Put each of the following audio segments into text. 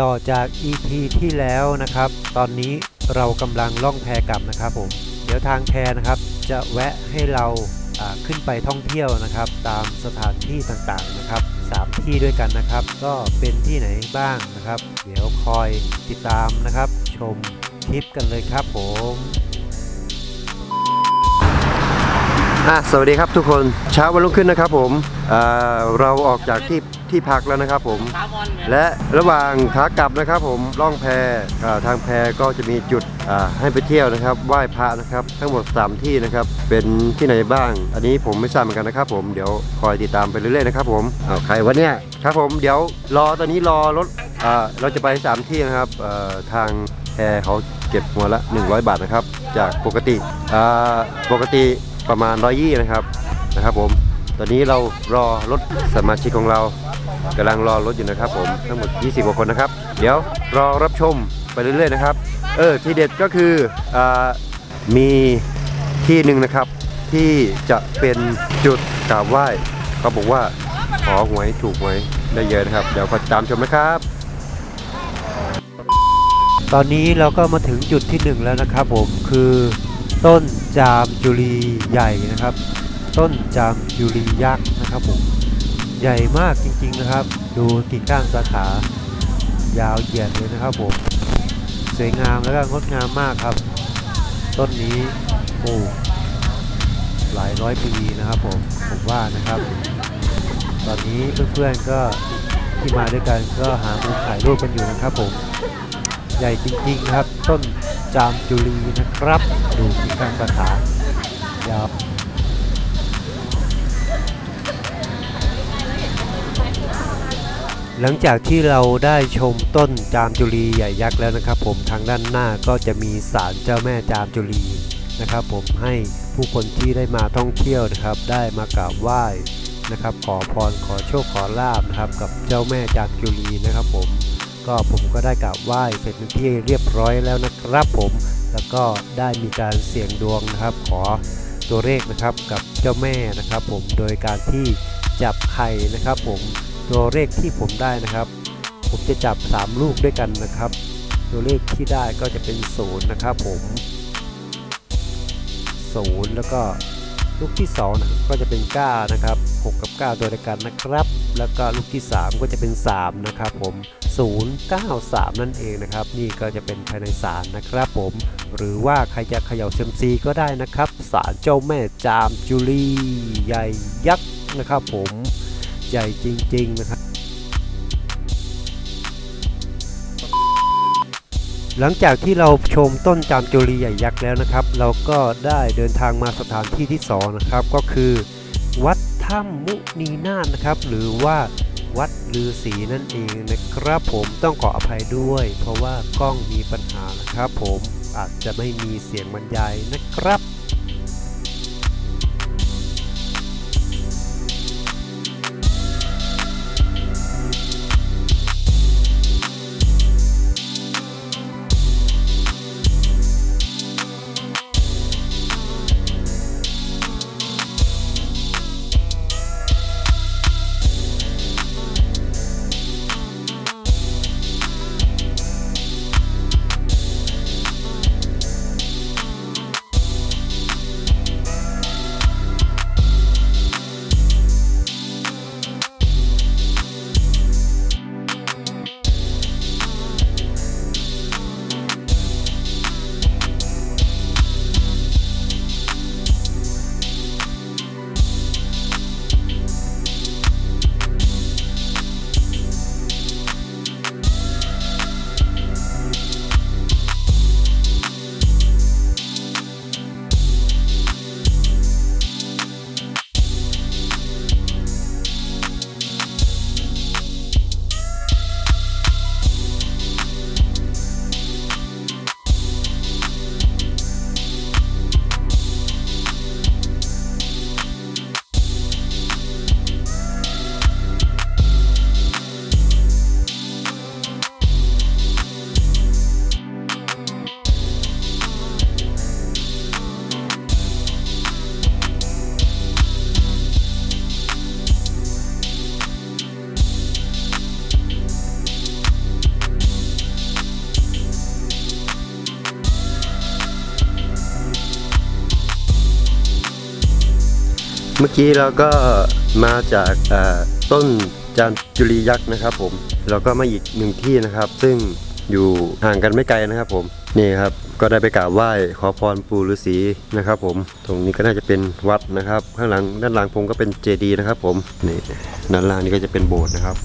ต่อจาก EP ที่แล้วนะครับ ตอนนี้เรากำลังล่องแพกลับนะครับผม เดี๋ยวทางแพนะครับ จะแวะให้เราขึ้นไปท่องเที่ยวนะครับ ตามสถานที่ต่างๆนะครับสามที่ด้วยกันนะครับ ก็เป็นที่ไหนบ้างนะครับ เดี๋ยวคอยติดตามนะครับ ชมคลิปกันเลยครับผม อะสวัสดีครับทุกคนเช้าวันรุ่งขึ้นนะครับผมอ่าเราออกจากที่ที่พักแล้วนะครับผม และระหว่างขากลับนะครับผมล่องแพอ่าทางแพก็จะมีจุดอ่าให้ไปเที่ยวนะครับไหว้พระนะครับ ทั้งหมด 3 ที่นะครับ เป็นที่ไหนบ้าง อันนี้ผมไม่ทราบเหมือนกันนะครับผมเดี๋ยวคอยติดตามไปเรื่อยๆนะครับผมอ้าวใครวะเนี่ยครับผมเดี๋ยวรอตอนนี้รอรถอ่าเราจะไป 3 ที่นะครับอ่าทางแพเขาเก็บหัวละ 100 บาทนะครับ จากปกติอ่าปกติ ประมาณ120นะครับนะครับผมตอนนี้เรารอรถสมาชิกของเรากำลังรอรถอยู่นะครับผมทั้งหมด 20กว่าคนนะครับ เดี๋ยวรอรับชมไปเรื่อยๆนะครับเออที่เด็ดก็คืออมีที่หนึ่งนะครับ ที่จะเป็นจุดกราบไหว้เขาบอกว่าขอหวยถูกหวยได้เยอะนะครับ เดี๋ยวก็ตามชมนะครับ ตอนนี้เราก็มาถึงจุดที่หนึ่งแล้วนะครับผมคือ ต้นจามจุลีใหญ่นะครับ ต้นจามจุลียักษ์นะครับผมใหญ่มากจริงๆนะครับ ดูกิ่งก้านสาขายาวเหยียดเลยนะครับผมสวยงามแล้วก็งดงามมากครับ ต้นนี้โอ้หลายร้อยปีนะครับผมผมว่านะครับ ตอนนี้เพื่อนๆก็ที่มาด้วยกันก็หามุมถ่ายรูปกันอยู่นะครับผม ใหญ่จริงๆครับ ต้นจามจุลีนะครับ ดูกิ่งก้านสาขายาวหลังจากที่เราได้ชมต้นจามจุลีใหญ่ยักษ์แล้วนะครับ ผมทางด้านหน้าก็จะมีศาลเจ้าแม่จามจุลีนะครับ ผมให้ผู้คนที่ได้มาท่องเที่ยวนะครับ ได้มากราบไหว้นะครับ ขอพรขอโชคขอลาบนะครับ กับเจ้าแม่จามจุลีนะครับผม ก็ผมก็ได้กราบไหว้เสร็จเป็นที่เรียบร้อยแล้วนะครับผมแล้วก็ได้มีการเสี่ยงดวงนะครับ ขอตัวเลขนะครับกับเจ้าแม่นะครับ ผมโดยการที่จับไข่นะครับ ผมตัวเลขที่ผมได้นะครับ ผมจะจับ 3 ลูกด้วยกันนะครับ ตัวเลขที่ได้ก็จะเป็น0นย์นะครับ ผม0แล้วก็ลูกที่2นะก็จะเป็น9นะครับ6กับ 9 ตัวเดียวกันนะครับ แล้วก็ลูกที่ 3 ก็จะเป็น 3 นะครับผม 093 นั่นเองนะครับ นี่ก็จะเป็นภายในศาลนะครับผม หรือว่าใครจะเขย่าเซมซีก็ได้นะครับศาลเจ้าแม่จามจุลีใหญ่ยักษ์นะครับผมใหญ่จริง ๆ นะครับหลังจากที่เราชมต้นจามจุลีใหญ่ยักษ์แล้วนะครับ เราก็ได้เดินทางมาสถานที่ที่สองนะครับ ก็คือ ถ้ำมุนีนาถนะครับ หรือว่าวัดลือศรีนั่นเองนะครับผมต้องขออภัยด้วย เพราะว่ากล้องมีปัญหานะครับผมอาจจะไม่มีเสียงบรรยายนะครับ กี้เราก็มาจากต้นจามจุลียักษ์นะครับ ผมเราก็มาอีกหนึ่งที่นะครับ ซึ่งอยู่ห่างกันไม่ไกลนะครับผมนี่ครับก็ได้ไปกราบไหว้ขอพรปู่ฤาษีนะครับ ผมตรงนี้ก็น่าจะเป็นวัดนะครับ ข้างหลังด้านหลังผมก็เป็นเจดีย์นะครับ ผมนี่ด้านล่างนี่ก็จะเป็นโบสถ์นะครับ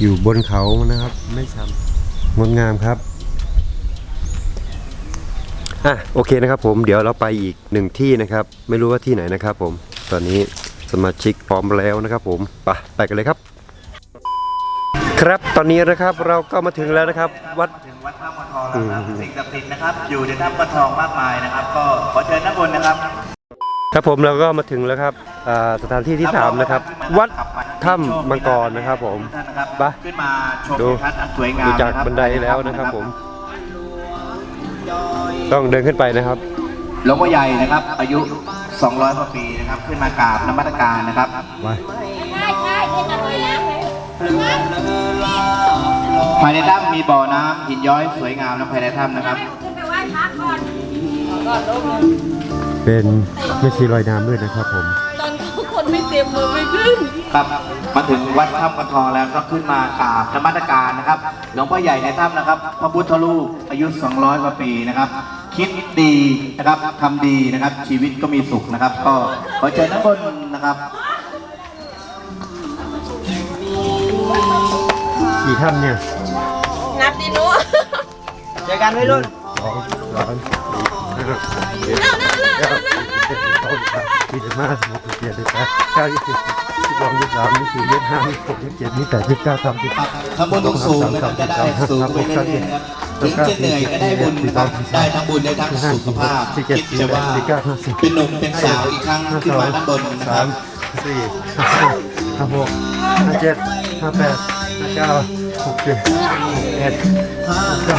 อยู่บนเขานะครับ ไม่ช้ำงดงามครับ อะโอเคนะครับผมเดี๋ยวเราไปอีกหนึ่งที่นะครับ ไม่รู้ว่าที่ไหนนะครับผมตอนนี้สมาชิกพร้อมแล้วนะครับผมไปไปกันเลยครับ ครับตอนนี้นะครับเราก็มาถึงแล้วนะครับ วัดถึงวัดท่ามาทองแล้วครับสิ่งศักดิ์สิทธิ์นะครับอยู่ในถ้ำปะทองมากมายนะครับ ก็ขอเชิญน้ำบนนะครับครับผมเราก็มาถึงแล้วครับอ่าสถานที่ที่สามนะครับ วัดถ้ำมังกรนะครับผมท่านนะครับไปขึ้นมาชมดูทิวทัศน์อันสวยงามดูจากะครับบันไดแล้วนะครับผม ต้องเดินขึ้นไปนะครับ หลวงพ่อใหญ่นะครับ อายุ 200กว่าปีนะครับ ขึ้นมากราบนมัสการนะครับไปใช่ใช่เล่นอะไรนะภายในถ้ำมีบ่อน้ำหินย้อยสวยงามนะภายในถ้ำนะครับขึ้นไปไหว้พระก่อนเป็นไม่ชีลอยน้ำด้วยนะครับผม ตอนเขาคนไม่เต็มมือไม่ขึ้น ครับมาถึงวัดถ้ำปะทองแล้วก็ขึ้นมากราบนมัสการนะครับ หลวงพ่อใหญ่ในถ้ำนะครับ พระพุทธรูปอายุ 200 กว่าปีนะครับ คิดดีนะครับทำดีนะครับ ชีวิตก็มีสุขนะครับ ก็ขอเชิญน้ำบนนะครับกี่ท่านเนี่ยนับดิหนูเจอกันไม่รุ่นสองสามสี่ห้าหกเจ็ดแปดเก้าสิบเอ็ดสิบสองสิบสามสี่สิบห้าสิบหกสิบเจ็ดสิบแปดเก้ายี่สิบสิบสองยี่สิบสามยี่สิบสี่ยี่สิบห้ายี่สิบหกยี่สิบเจ็ดยี่สิบแปดยี่สิบเก้าสามสิบทำบุญทุกสูงนะครับจะได้สูงไปเรื่อยๆนะครับ ถึงจะเหนื่อยก็ได้บุญนะครับได้ทั้งบุญได้ทั้งสุขภาพคิดจะว่าเป็นหนุ่มเป็นสาวอีกครั้งขึ้นมาด้านบนนะครับสี่ห้าห้าห้าหกห้าเจ็ดห้าแปดห้าเก้าหกสิบเอ็ด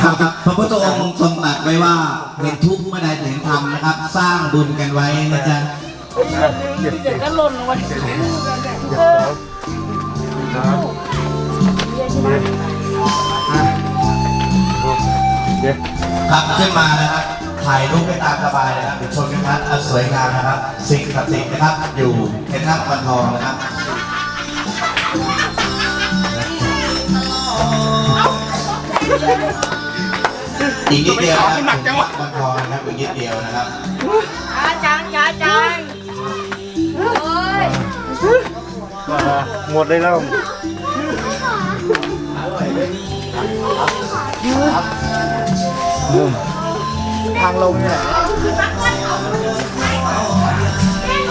ครับพระพุทธองค์ทรงตรัสไว้ว่าเห็นทุกข์เมื่อใดเห็นธรรมนะครับ สร้างบุญกันไว้นะจ๊ะเจ็ดสิบก็หล่นลงไปเจ็ดสอ เจ็ดครับขึ้นมานะครับ ถ่ายรูปได้ตามสบายนะครับเป็นชมกันทัศน์อันสวยงามนะครับ สิ่งศักดิ์สิทธิ์นะครับ อยู่ในถ้ำพันทองนะครับอีกนิดเดียวนะครับถึงวัดพันทองนะครับอีกนิดเดียวนะครับอาจารย์อาจารย์โอ้ยหมดเลยแล้วทางลงเนี่ยแม่ ท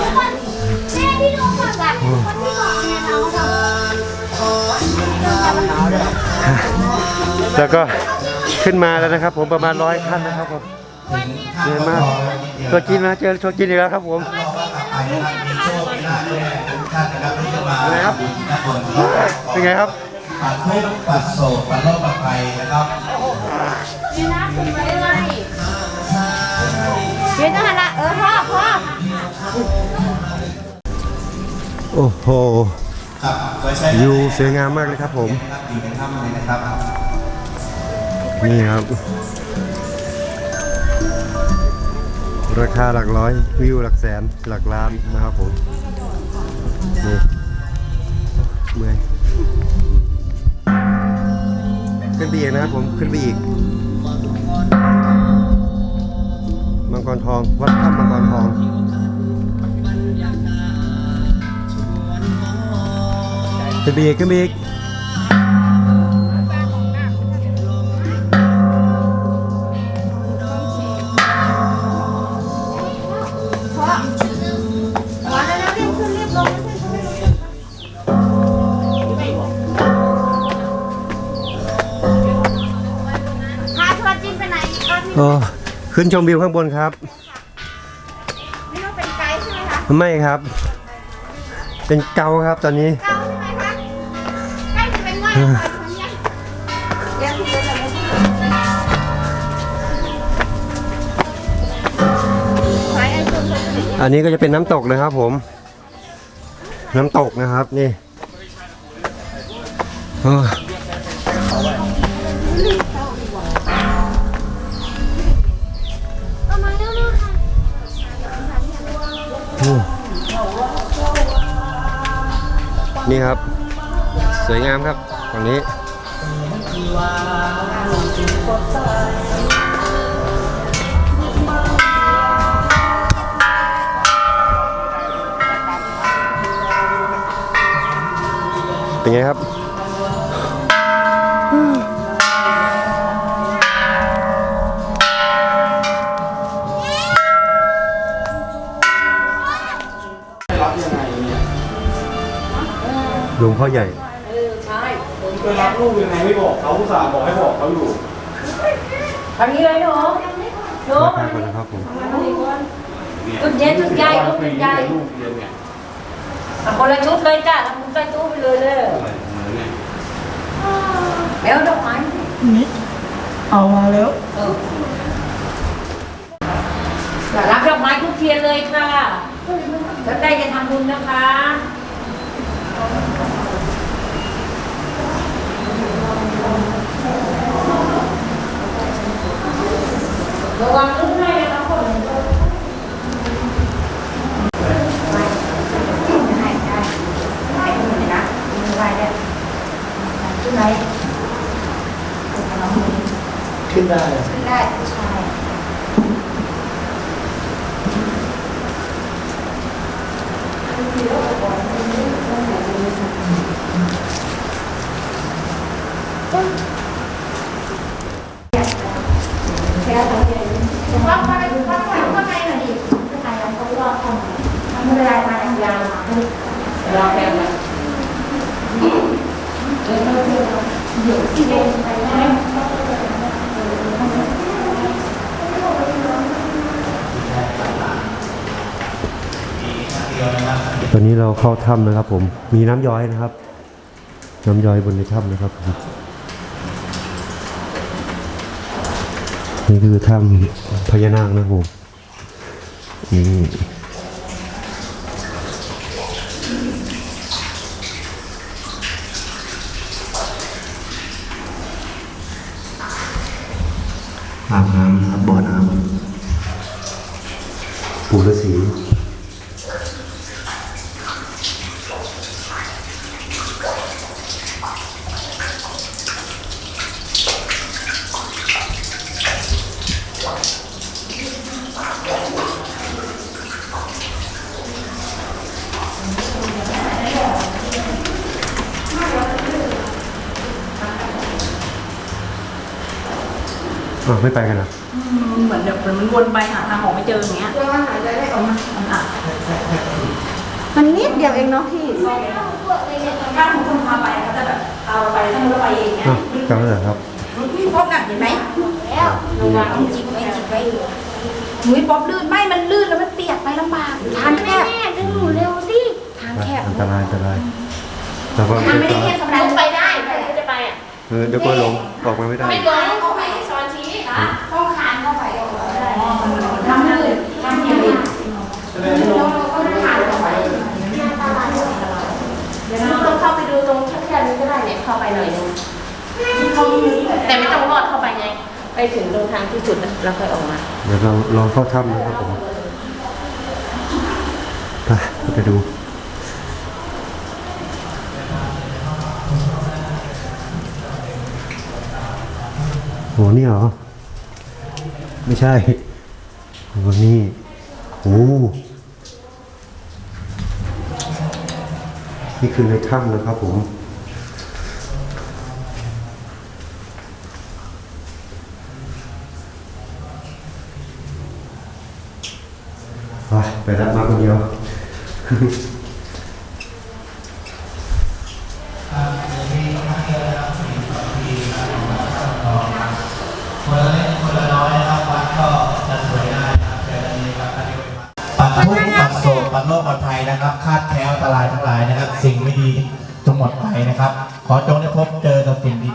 ุกคนแม่ที่ลงมาแบบคนที่บอกเนี่ยเราทำแล้วก็ขึ้นมาแล้วนะครับ ผมประมาณร้อยขั้นนะครับผมเหนื่อยมากตัวกินมาเจอตัวกินอีกแล้วครับผมอะไรครับเป็นไงครับปัดทุกข์ปัดโศกปัดโรคปัดภัยนะครับ ยวนะคุณไว้ไงเดี๋ยวนะละเออพ่อพ่อโอ้โห ครับก็ใช้วิวสวยงามมากเลยครับผม นะครับอยู่ในถ้ำเลยนะครับนี่ครับ ราคาหลักร้อยวิวหลักแสนหลักล้านนะครับผม นี่เมื่อยขึ้นไปอีกนะครับผมขึ้นไปอีก มังกรทอง วัดถ้ำมังกรทองขึ้นไปอีกขึ้นไปอีก ขึ้นชมวิวข้างบนครับ ไม่ต้องเป็นไกด์ใช่ไหมคะไม่ครับ เป็นเกาครับตอนนี้ เก้าใช่ไหมคะใกล้จะเป็นไหว้ก่อนเนี่ยเดี๋ยวพี่จะเลยขายไอ้คนคนนี้อันนี้ก็จะเป็นน้ำตกนะครับผม น้ำตกนะครับนี่โอ้ก็ นี่ครับ สวยงามครับตรงนี้เป็นไงครับ ลวงพ่อใหญ่ไปรับลูกยังไงไม่บอกเขาอุตส่าห์บอกให้บอกเขาอยู่ทางนี้เลยหนูหนูราคาก่อนนะครับผมชุดเย็นชุดใหญ่ลูกชุดใหญ่ลูกเรียนไงอะคนละชุดเลยจ้ะทำบุญใส่ตู้ไปเลยเลยแล้วดอกไม้เอามาแล้วเออรับดอกไม้ทุกเทียนเลยค่ะแล้วได้จะทำบุญนะคะ ระวังลูกให้นะคะคนได้ได้ได้ดูเลยนะมือไหว้ได้ขึ้นไหมขึ้นได้ขึ้นได้ผู้ชายว่าว่าว่าไงหน่อยดิผู้ชายเราเขารอทำทำเวลามาอย่างยาว รอแป๊บนึง ตอนนี้ เข้าถ้ำนะครับ ผมมีน้ำย้อยนะครับ น้ำย้อยบนในถ้ำนะครับนี่คือถ้ำพญานาคนะครับผมนี่อาบน้ำนะครับบ่อน้ำปูฤาษี อ่าวไม่ไปกันเหรอเหมือนเดี๋ยวมันวนไปหาทางออกไม่เจออย่างเงี้ยเพื่อว่าหายใจได้ออกมามันอะมันนิดเดียวเองเนาะพี่ถ้าคุณพาไปเขาจะแบบเอาไปถ้าเราไปเองเงี้ยอ้าวกลับแล้วเหรอครับพี่พบน่ะเห็นไหมแล้วระวังจิบไว้จิบไว้หนุ่ยป๊อปลื่นไม่มันลื่นแล้วมันเปียกไปลำบากทางแคบแม่ดึงหนูเร็วสิทางแคบอันตรายอันตรายแต่ว่าทางไม่เดี๋ได้ยวแคบธรรมดาลงไปได้แต่จะไปอะเออเดี๋ยวก็ลงออกมาไม่ได้ ไม่ลง ต้องคานเข้าไปออกมาได้ทำลื่นทำอย่างนี้เราต้องคานเข้าไปอันตรายเดี๋ยวเราต้องเข้าไปดูตรงแค่นี้ก็ได้เนี่ยเข้าไปหน่อยนึงแต่ไม่ต้องรอดเข้าไปไง ไปถึงตรงทางที่สุดนะแล้วค่อยออกมา เดี๋ยวเราลองเข้าถ้ำนะครับผมไปก็ไปดูโหนี่เหรอ ไม่ใช่โหนี่โอ้นี่คือในถ้ำนะครับผมไปไปรับมาคนเดียว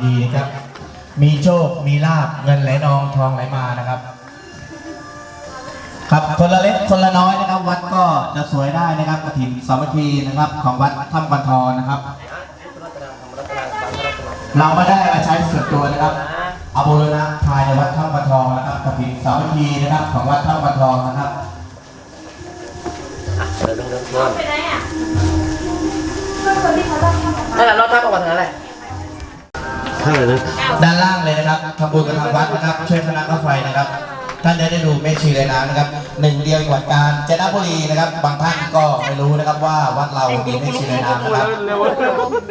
ดีๆนะครับ มีโชค มีลาบเงินไหลนองทองไหลมานะครับ ครับคนละเล็กคนละน้อยนะครับ วัดก็จะสวยได้นะครับกฐินสามัคคีนะครับ ของวัดถ้ำบันทอนนะครับ เราไม่ได้มาใช้ส่วนตัวนะครับเอาบูรณะภายในวัดถ้ำบันทองนะครับกฐินสามัคคีนะครับ ของวัดถ้ำบันทองนะครับไปไหนอะนั่นแหละเราทำออกมาทางนั้นแห ละข้างเลยนะด้านล่างเลยนะครับทำบุญกับทางวัดนะครับ ช่วยคณะข้าไฟนะครับ ท่านได้ได้ดูเมชีเลยน้ำนะครับหนึ่งเดียวจังหวัดกาญจนบุรีนะครับ บางท่านก็ไม่รู้นะครับว่าวัดเรามีเมชีเลยน้ำนะครับ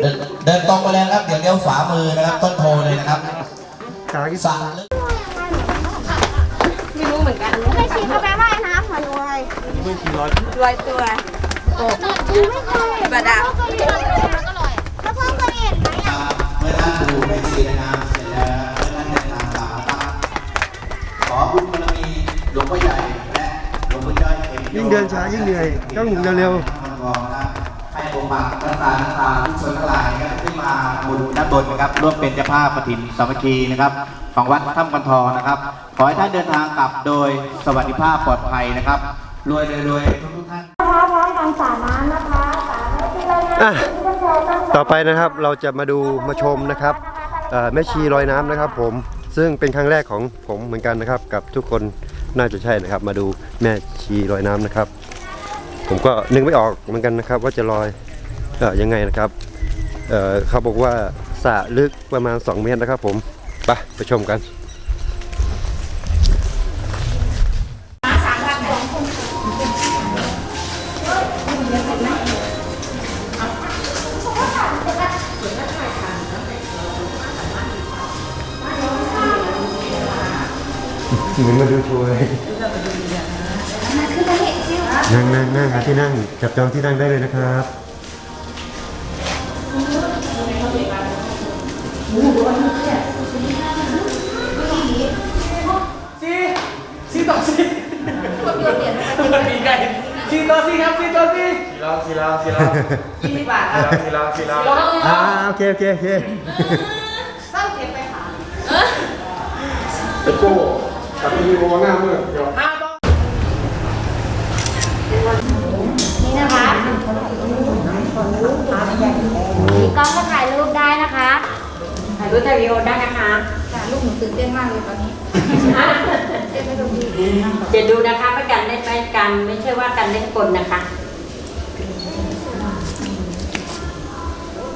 เดินเดินตรงไปเลยนะครับ เดี๋ยวเลี้ยวขวามือนะครับ ต้นโพเลยนะครับขาที่สระลึกไม่รู้เหมือนกันไม่ชีเขาแปลว่าน้ำค่ะรวยรวยตัวโอ้ไม่เคย ยิ่งเดินช้ายิ่งเหนื่อยต้องหมุนเร็วให้องค์บักรัตานัตาทุกชนทั้งหลายนะครับที่มาบุญด้านบนนะครับร่วมเป็นเจ้าภาพปฐินสามัคคีนะครับ ของวัดถ้ำกันทองนะครับ ขอให้ท่านเดินทางกลับโดยสวัสดิภาพปลอดภัยนะครับรวยรวยๆทุกๆท่านพร้อมกันสาน้ำนะคะสาไม่ที่เราๆอะต่อไปนะครับเราจะมาดูมาชมนะครับเอ่อแม่ชีลอยน้ำนะครับ ผมซึ่งเป็นครั้งแรกของผมเหมือนกันนะครับ กับทุกคนน่าจะใช่นะครับ มาดูแม่ชีลอยน้ำนะครับ ผมก็นึกไม่ออกเหมือนกันนะครับ ว่าจะลอยเออยังไงนะครับเเขาบอกว่าสระลึกประมาณ 2 เมตรนะครับผมไปไปชมกัน จับจองที่นั่งได้เลยนะครับซีซีต่อซีมันมีไก่ซีต่อซีครับซีต่อซีซีเราซีเราซีเรายี่สิบบาทซีเราซีเราซีเราอ่าโอเคโอเคโอเคตะโก้กลับไปดูวงหน้าเมื่อเดี๋ยวนี่นะคะ มีกล้องก็ถ่ายรูปได้นะคะถ่ายรูปถ่ายวีดีโอได้นะคะลูกหนูตื่นเต้นมากเลยตอนนี้เต้นไม่ดูดีจะดูนะคะว่ากันเล่นไม่กันไม่ใช่ว่ากันเล่นกลนะคะ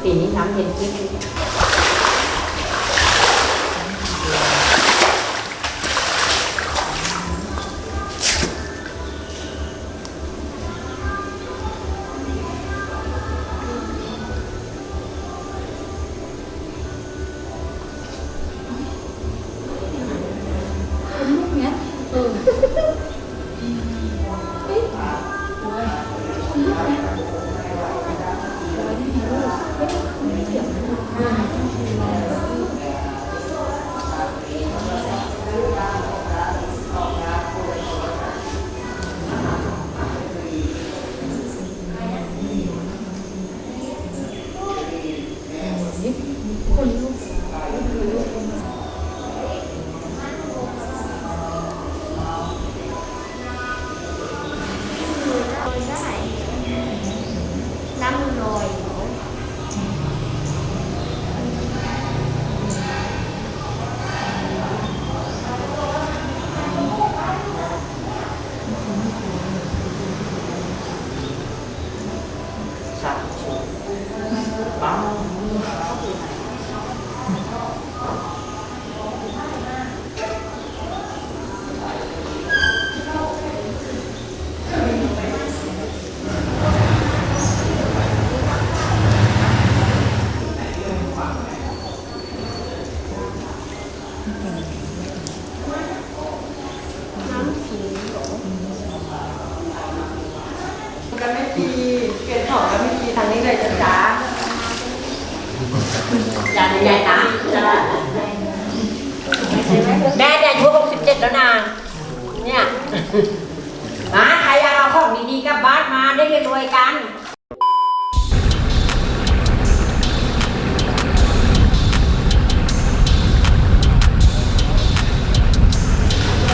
ปีนี้น้ำเย็นที่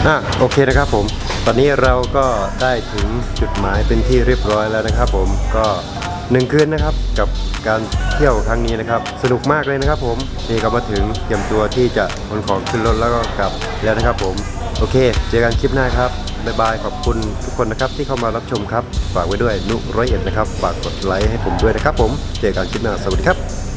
อะโอเคนะครับผม ตอนนี้เราก็ได้ถึงจุดหมายเป็นที่เรียบร้อยแล้วนะครับผมก็หนึ่งคืนนะครับกับการเที่ยวครั้งนี้นะครับ สนุกมากเลยนะครับผมนี่ก็มาถึงเตรียมตัวที่จะขนของขึ้นรถแล้วก็กลับแล้วนะครับผม โอเค เจอกันคลิปหน้าครับบ๊ายบายขอบคุณทุกคนนะครับที่เข้ามารับชมครับ ฝากไว้ด้วยนุร้อยเอ็ดนะครับ ฝากกดไลค์ให้ผมด้วยนะครับผม เจอกันคลิปหน้าสวัสดีครับ